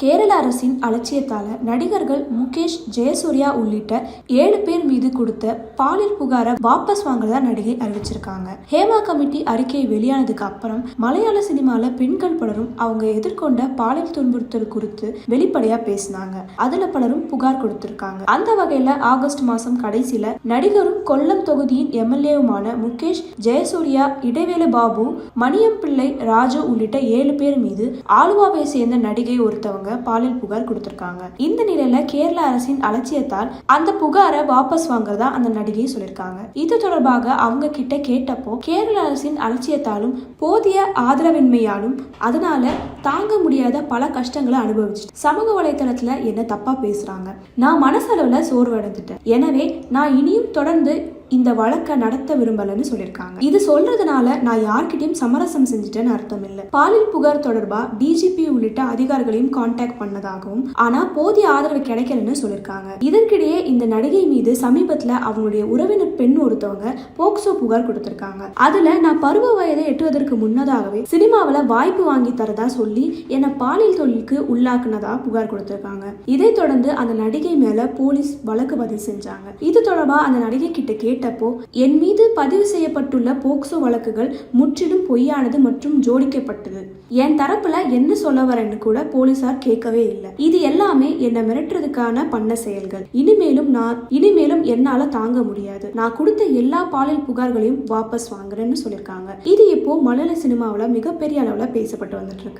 கேரள அரசின் அலட்சியத்தால நடிகர்கள் முகேஷ் ஜெயசூர்யா உள்ளிட்ட ஏழு பேர் மீது கொடுத்த பாலியல் புகாரை வாபஸ் வாங்குறதா நடிகை அறிவிச்சிருக்காங்க. ஹேமா கமிட்டி அறிக்கை வெளியானதுக்கு அப்புறம் மலையாள சினிமால பெண்கள் பலரும் அவங்க எதிர்கொண்ட பாலியல் துன்புறுத்தல் குறித்து வெளிப்படையா பேசினாங்க. அதுல பலரும் புகார் கொடுத்திருக்காங்க. அந்த வகையில ஆகஸ்ட் மாசம் கடைசியில நடிகரும் கொல்லம் தொகுதியின் எம்எல்ஏவுமான முகேஷ் ஜெயசூர்யா இடைவேளு பாபு மணியம் பிள்ளை ராஜு உள்ளிட்ட ஏழு பேர் மீது ஆலுவாவை சேர்ந்த நடிகை ஒருத்தவங்க பாலியல் புகார் கொடுத்திருக்காங்க. இந்த நிலையில கேரள அரசின் அலட்சியத்தால் அந்த புகாரை வாபஸ் வாங்குறதா அந்த நடிகை சொல்லியிருக்காங்க. இது தொடர்பாக அவங்க கிட்ட கேட்டப்போ கேரள அரசின் அலட்சியத்தாலும் போதிய ஆதரவின்மையாலும் அதனால தாங்க முடியாத பல கஷ்டங்களை அனுபவிச்சு சமூக வலைதளத்துல என்ன தப்பா பேசுறாங்க. நான் மனசளவுல சோர்வடைந்துட்டேன் எனவே நான் இனியும் தொடர்ந்து இந்த வழக்கை நடத்த விரும்பலன்னு சொல்லியிருக்காங்க. இது சொல்றதுனால நான் யார்கிட்டயும் சமரசம் செஞ்சுட்டேன்னு அர்த்தம் இல்லை பாலியல் புகார் தொடர்பா டிஜிபி உள்ளிட்ட அதிகாரிகளையும் காண்டாக்ட் பண்ணதாகவும் ஆனா போதிய ஆதரவு கிடைக்கலன்னு சொல்லியிருக்காங்க. இதற்கிடையே இந்த நடிகை மீது சமீபத்துல அவங்களுடைய உறவினர் பெண் ஒருத்தவங்க போக்சோ புகார் கொடுத்திருக்காங்க. அதுல நான் பருவ வயதை எட்டுவதற்கு முன்னதாகவே சினிமாவில் வாய்ப்பு வாங்கி தரதா சொல்லி என்னை பாலியல் தொழிலுக்கு உள்ளாக்குனதா புகார் கொடுத்திருக்காங்க. இதை தொடர்ந்து அந்த நடிகை மேல போலீஸ் வழக்கு பதிவு செஞ்சாங்க. இது தொடர்பா அந்த நடிகை கிட்ட கேட்டு கேட்டப்போ என் மீது பதிவு செய்யப்பட்டுள்ள போக்சோ வழக்குகள் முற்றிலும் பொய்யானது மற்றும் ஜோடிக்கப்பட்டது. என் தரப்புல என்ன சொல்ல வரேன்னு கூட போலீசார் கேட்கவே இல்லை. இது எல்லாமே என்னை மிரட்டுறதுக்கான பண்ண செயல்கள். இனிமேலும் நான் இனிமேலும் என்னால தாங்க முடியாது. நான் கொடுத்த எல்லா பாலியல் புகார்களையும் வாபஸ் வாங்குறேன்னு சொல்லியிருக்காங்க இது இப்போ மலையாள சினிமாவில் மிகப்பெரிய அளவில் பேசப்பட்டு வந்துட்டு இருக்கு.